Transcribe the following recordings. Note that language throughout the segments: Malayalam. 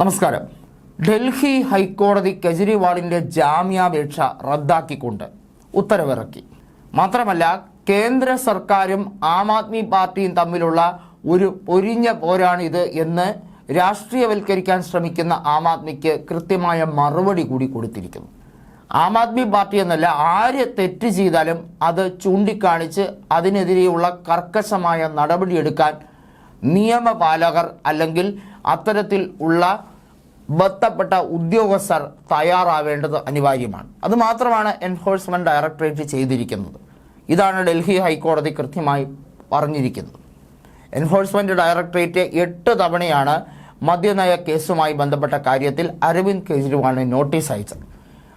നമസ്കാരം. ഡൽഹി ഹൈക്കോടതി കെജ്രിവാളിന്റെ ജാമ്യാപേക്ഷ റദ്ദാക്കിക്കൊണ്ട് ഉത്തരവിറക്കി. മാത്രമല്ല കേന്ദ്ര സർക്കാരും ആം ആദ്മി പാർട്ടിയും തമ്മിലുള്ള ഒരു പൊരിഞ്ഞ പോരാണിത് എന്ന് രാഷ്ട്രീയവൽക്കരിക്കാൻ ശ്രമിക്കുന്ന ആം ആദ്മിക്ക് കൃത്യമായ മറുപടി കൂടി കൊടുത്തിരിക്കുന്നു. ആം ആദ്മി പാർട്ടി എന്നല്ല ആര് തെറ്റ് ചെയ്താലും അത് ചൂണ്ടിക്കാണിച്ച് അതിനെതിരെയുള്ള കർക്കശമായ നടപടിയെടുക്കാൻ നിയമപാലകർ അല്ലെങ്കിൽ അത്തരത്തിൽ ഉള്ള ബന്ധപ്പെട്ട ഉദ്യോഗസ്ഥർ തയ്യാറാവേണ്ടത് അനിവാര്യമാണ്. അതുമാത്രമാണ് എൻഫോഴ്സ്മെന്റ് ഡയറക്ടറേറ്റ് ചെയ്തിരിക്കുന്നത്. ഇതാണ് ഡൽഹി ഹൈക്കോടതി കൃത്യമായി പറഞ്ഞിരിക്കുന്നത്. എൻഫോഴ്സ്മെന്റ് ഡയറക്ടറേറ്റ് എട്ട് തവണയാണ് മദ്യനയ കേസുമായി ബന്ധപ്പെട്ട കാര്യത്തിൽ അരവിന്ദ് കെജ്രിവാളിന് നോട്ടീസ് അയച്ചത്.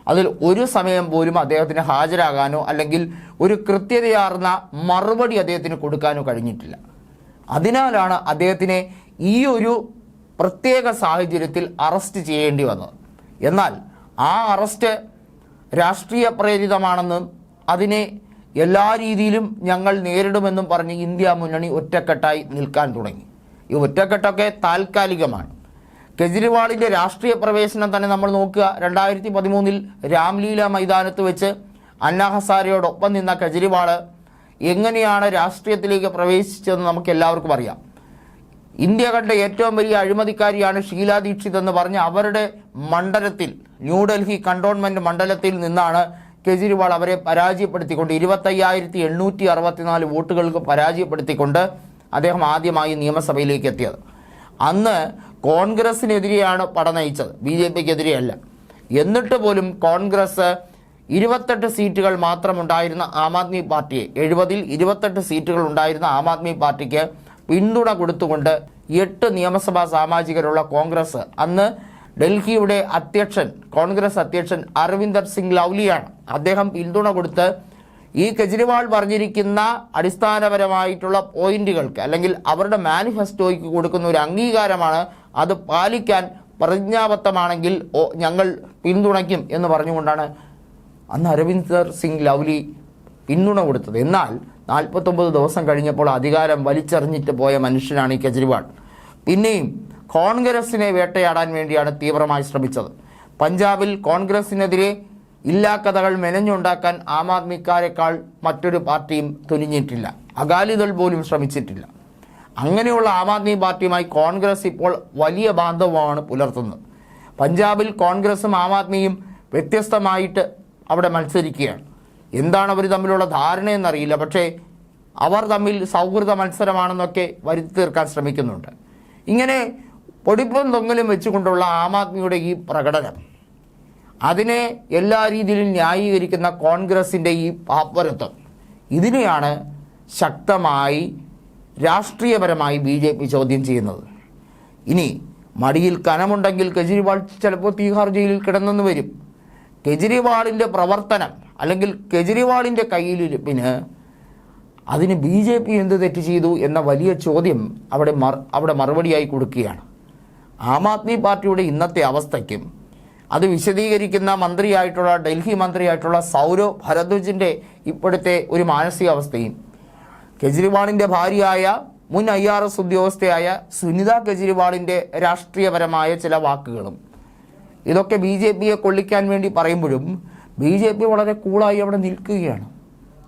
അതിൽ ഒരു സമയം പോലും അദ്ദേഹത്തിന് ഹാജരാകാനോ അല്ലെങ്കിൽ ഒരു കൃത്യതയാർന്ന മറുപടി അദ്ദേഹത്തിന് കൊടുക്കാനോ കഴിഞ്ഞിട്ടില്ല. അതിനാലാണ് അദ്ദേഹത്തിനെ ഈ ഒരു പ്രത്യേക സാഹചര്യത്തിൽ അറസ്റ്റ് ചെയ്യേണ്ടി വന്നത്. എന്നാൽ ആ അറസ്റ്റ് രാഷ്ട്രീയ പ്രേരിതമാണെന്നും അതിനെ എല്ലാ രീതിയിലും ഞങ്ങൾ നേരിടുമെന്നും പറഞ്ഞ് ഇന്ത്യ മുന്നണി ഒറ്റക്കെട്ടായി നിൽക്കാൻ തുടങ്ങി. ഈ ഒറ്റക്കെട്ടൊക്കെ താൽക്കാലികമാണ്. കെജ്രിവാളിന്റെ രാഷ്ട്രീയ പ്രവേശനം തന്നെ നമ്മൾ നോക്കുക. രണ്ടായിരത്തി പതിമൂന്നിൽ രാംലീല മൈതാനത്ത് വെച്ച് അന്ന ഹസാരയോടൊപ്പം നിന്ന കെജ്രിവാൾ എങ്ങനെയാണ് രാഷ്ട്രീയത്തിലേക്ക് പ്രവേശിച്ചതെന്ന് നമുക്ക് എല്ലാവർക്കും അറിയാം. ഇന്ത്യ കണ്ട ഏറ്റവും വലിയ അഴിമതിക്കാരിയാണ് ഷീല ദീക്ഷിത് എന്ന് പറഞ്ഞ് അവരുടെ മണ്ഡലത്തിൽ ന്യൂഡൽഹി കണ്ടോൺമെന്റ് മണ്ഡലത്തിൽ നിന്നാണ് കെജ്രിവാൾ അവരെ പരാജയപ്പെടുത്തിക്കൊണ്ട് ഇരുപത്തയ്യായിരത്തി എണ്ണൂറ്റി അറുപത്തിനാല് വോട്ടുകൾക്ക് പരാജയപ്പെടുത്തിക്കൊണ്ട് അദ്ദേഹം ആദ്യമായി നിയമസഭയിലേക്ക് എത്തിയത്. അന്ന് കോൺഗ്രസിനെതിരെയാണ് പട നയിച്ചത്. ബി ജെ പിക്കെതിരെയല്ല. എന്നിട്ട് പോലും കോൺഗ്രസ് ഇരുപത്തെട്ട് സീറ്റുകൾ മാത്രമുണ്ടായിരുന്ന ആം ആദ്മി പാർട്ടിയെ എഴുപതിൽ ഇരുപത്തെട്ട് സീറ്റുകൾ ഉണ്ടായിരുന്ന ആം ആദ്മി പാർട്ടിക്ക് പിന്തുണ കൊടുത്തുകൊണ്ട് എട്ട് നിയമസഭാ സാമാജികരുള്ള കോൺഗ്രസ് അന്ന് ഡൽഹിയുടെ അധ്യക്ഷൻ കോൺഗ്രസ് അധ്യക്ഷൻ അരവിന്ദർ സിംഗ് ലൗലിയാണ്. അദ്ദേഹം പിന്തുണ കൊടുത്ത് ഈ കെജ്രിവാൾ പറഞ്ഞിരിക്കുന്ന അടിസ്ഥാനപരമായിട്ടുള്ള പോയിന്റുകൾക്ക് അല്ലെങ്കിൽ അവരുടെ മാനിഫെസ്റ്റോയ്ക്ക് കൊടുക്കുന്ന ഒരു അംഗീകാരമാണ് അത് പാലിക്കാൻ പ്രതിജ്ഞാബദ്ധമാണെങ്കിൽ ഞങ്ങൾ പിന്തുണയ്ക്കും എന്ന് പറഞ്ഞുകൊണ്ടാണ് അന്ന് അരവിന്ദർ സിംഗ് ലൗലി പിന്തുണ കൊടുത്തത്. എന്നാൽ നാൽപ്പത്തൊമ്പത് ദിവസം കഴിഞ്ഞപ്പോൾ അധികാരം വലിച്ചെറിഞ്ഞിട്ട് പോയ മനുഷ്യനാണ് ഈ കെജ്രിവാൾ. പിന്നെയും കോൺഗ്രസിനെ വേട്ടയാടാൻ വേണ്ടിയാണ് തീവ്രമായി ശ്രമിച്ചത്. പഞ്ചാബിൽ കോൺഗ്രസിനെതിരെ ഇല്ലാ കഥകൾ മെനഞ്ഞുണ്ടാക്കാൻ ആം ആദ്മിക്കാരെക്കാൾ മറ്റൊരു പാർട്ടിയും തുനിഞ്ഞിട്ടില്ല. അകാലിദൾ പോലും ശ്രമിച്ചിട്ടില്ല. അങ്ങനെയുള്ള ആം ആദ്മി പാർട്ടിയുമായി കോൺഗ്രസ് ഇപ്പോൾ വലിയ ബാന്ധവമാണ് പുലർത്തുന്നത്. പഞ്ചാബിൽ കോൺഗ്രസും ആം ആദ്മിയും വ്യത്യസ്തമായിട്ട് അവിടെ മത്സരിക്കുകയാണ്. എന്താണ് അവർ തമ്മിലുള്ള ധാരണയെന്നറിയില്ല പക്ഷേ അവർ തമ്മിൽ സൗഹൃദ മത്സരമാണെന്നൊക്കെ വരുത്തി തീർക്കാൻ ശ്രമിക്കുന്നുണ്ട്. ഇങ്ങനെ പൊടിപ്പും തൊങ്ങലും വെച്ചുകൊണ്ടുള്ള ആം ആദ്മിയുടെ ഈ പ്രകടനം അതിനെ എല്ലാ രീതിയിലും ന്യായീകരിക്കുന്ന കോൺഗ്രസിന്റെ ഈ പാപ്പരത്വം ഇതിനെയാണ് ശക്തമായി രാഷ്ട്രീയപരമായി ബി ജെ പി ചോദ്യം ചെയ്യുന്നത്. ഇനി മടിയിൽ കനമുണ്ടെങ്കിൽ കെജ്രിവാൾ ചിലപ്പോൾ തീഹാർ ജയിലിൽ കിടന്നെന്ന് വരും. കെജ്രിവാളിന്റെ പ്രവർത്തനം അല്ലെങ്കിൽ കെജ്രിവാളിന്റെ കയ്യിലിരിപ്പിന് അതിന് ബി ജെ പി എന്ത് തെറ്റ് ചെയ്തു എന്ന വലിയ ചോദ്യം അവിടെ മറ അവിടെ മറുപടിയായി കൊടുക്കുകയാണ്. ആം ആദ്മി പാർട്ടിയുടെ ഇന്നത്തെ അവസ്ഥയ്ക്കും അത് വിശദീകരിക്കുന്ന മന്ത്രിയായിട്ടുള്ള ഡൽഹി മന്ത്രിയായിട്ടുള്ള സൗരവ് ഭരദ്വജിന്റെ ഇപ്പോഴത്തെ ഒരു മാനസികാവസ്ഥയും കെജ്രിവാളിന്റെ ഭാര്യയായ മുൻ ഐ ആർ എസ് ഉദ്യോഗസ്ഥയായ സുനിത കെജ്രിവാളിന്റെ രാഷ്ട്രീയപരമായ ചില വാക്കുകളും ഇതൊക്കെ ബി ജെ പിയെ കൊള്ളിക്കാൻ വേണ്ടി പറയുമ്പോഴും ബി ജെ പി വളരെ കൂളായി അവിടെ നിൽക്കുകയാണ്.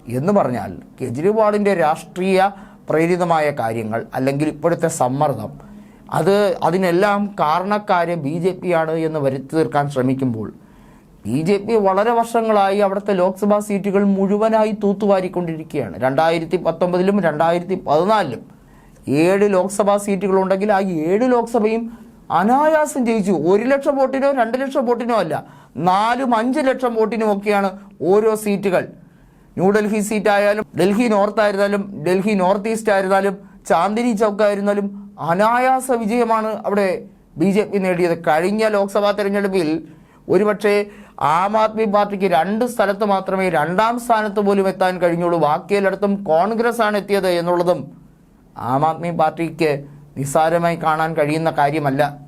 എന്ന് പറഞ്ഞാൽ കെജ്രിവാളിന്റെ രാഷ്ട്രീയ പ്രേരിതമായ കാര്യങ്ങൾ അല്ലെങ്കിൽ ഇപ്പോഴത്തെ സമ്മർദ്ദം അത് അതിനെല്ലാം കാരണക്കാര് ബി ജെ പി ആണ് എന്ന് വരുത്തി തീർക്കാൻ ശ്രമിക്കുമ്പോൾ ബി ജെ പി വളരെ വർഷങ്ങളായി അവിടുത്തെ ലോക്സഭാ സീറ്റുകൾ മുഴുവനായി തൂത്തുവാരിക്കൊണ്ടിരിക്കുകയാണ്. രണ്ടായിരത്തി പത്തൊമ്പതിലും രണ്ടായിരത്തി പതിനാലിലും ഏഴ് ലോക്സഭാ സീറ്റുകളുണ്ടെങ്കിൽ ആ ഏഴ് ലോക്സഭയും അനായാസം ജയിച്ചു. ഒരു ലക്ഷം വോട്ടിനോ രണ്ട് ലക്ഷം വോട്ടിനോ അല്ല. നാലും അഞ്ച് ലക്ഷം വോട്ടിനും ഒക്കെയാണ് ഓരോ സീറ്റുകൾ. ന്യൂഡൽഹി സീറ്റ് ആയാലും ഡൽഹി നോർത്ത് ആയിരുന്നാലും ഡൽഹി നോർത്ത് ഈസ്റ്റ് ആയിരുന്നാലും ചാന്ദിനി ചൗക്ക് ആയിരുന്നാലും അനായാസ വിജയമാണ് അവിടെ ബി ജെ പി നേടിയത്. കഴിഞ്ഞ ലോക്സഭാ തെരഞ്ഞെടുപ്പിൽ ഒരുപക്ഷെ ആം ആദ്മി പാർട്ടിക്ക് രണ്ട് സ്ഥലത്ത് മാത്രമേ രണ്ടാം സ്ഥാനത്ത് പോലും എത്താൻ കഴിഞ്ഞുള്ളൂ. ബാക്കിയെല്ലായിടത്തും കോൺഗ്രസ് ആണ് എത്തിയത് എന്നുള്ളതും ആം ആദ്മി പാർട്ടിക്ക് നിസ്സാരമായി കാണാൻ കഴിയുന്ന കാര്യമല്ല.